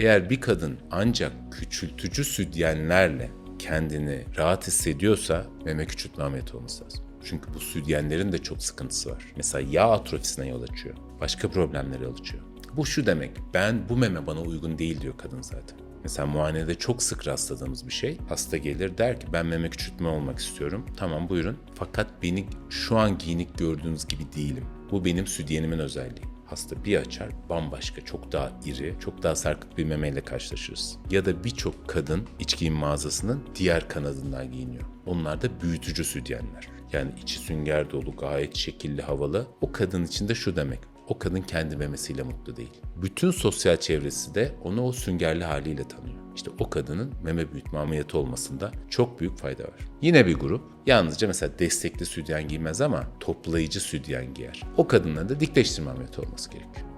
Eğer bir kadın ancak küçültücü sütyenlerle kendini rahat hissediyorsa meme küçültme ameliyatı olması lazım. Çünkü bu sütyenlerin de çok sıkıntısı var. Mesela yağ atrofisine yol açıyor. Başka problemlere yol açıyor. Bu şu demek, ben bu meme bana uygun değil diyor kadın zaten. Mesela muayenede çok sık rastladığımız bir şey. Hasta gelir der ki ben meme küçültme olmak istiyorum. Tamam buyurun. Fakat beni şu an giyinik gördüğünüz gibi değilim. Bu benim sütyenimin özelliği. Hasta bir açar bambaşka çok daha iri, çok daha sarkık bir memeyle karşılaşırız. Ya da birçok kadın iç giyim mağazasının diğer kanadından giyiniyor. Onlar da büyütücü sütyenler. Yani içi sünger dolu, gayet şekilli, havalı. O kadın için de şu demek. O kadın kendi memesiyle mutlu değil. Bütün sosyal çevresi de onu o süngerli haliyle tanıyor. İşte o kadının meme büyütme ameliyatı olmasında çok büyük fayda var. Yine bir grup yalnızca mesela destekli sütyen giymez ama toplayıcı sütyen giyer. O kadınların da dikleştirme ameliyatı olması gerekiyor.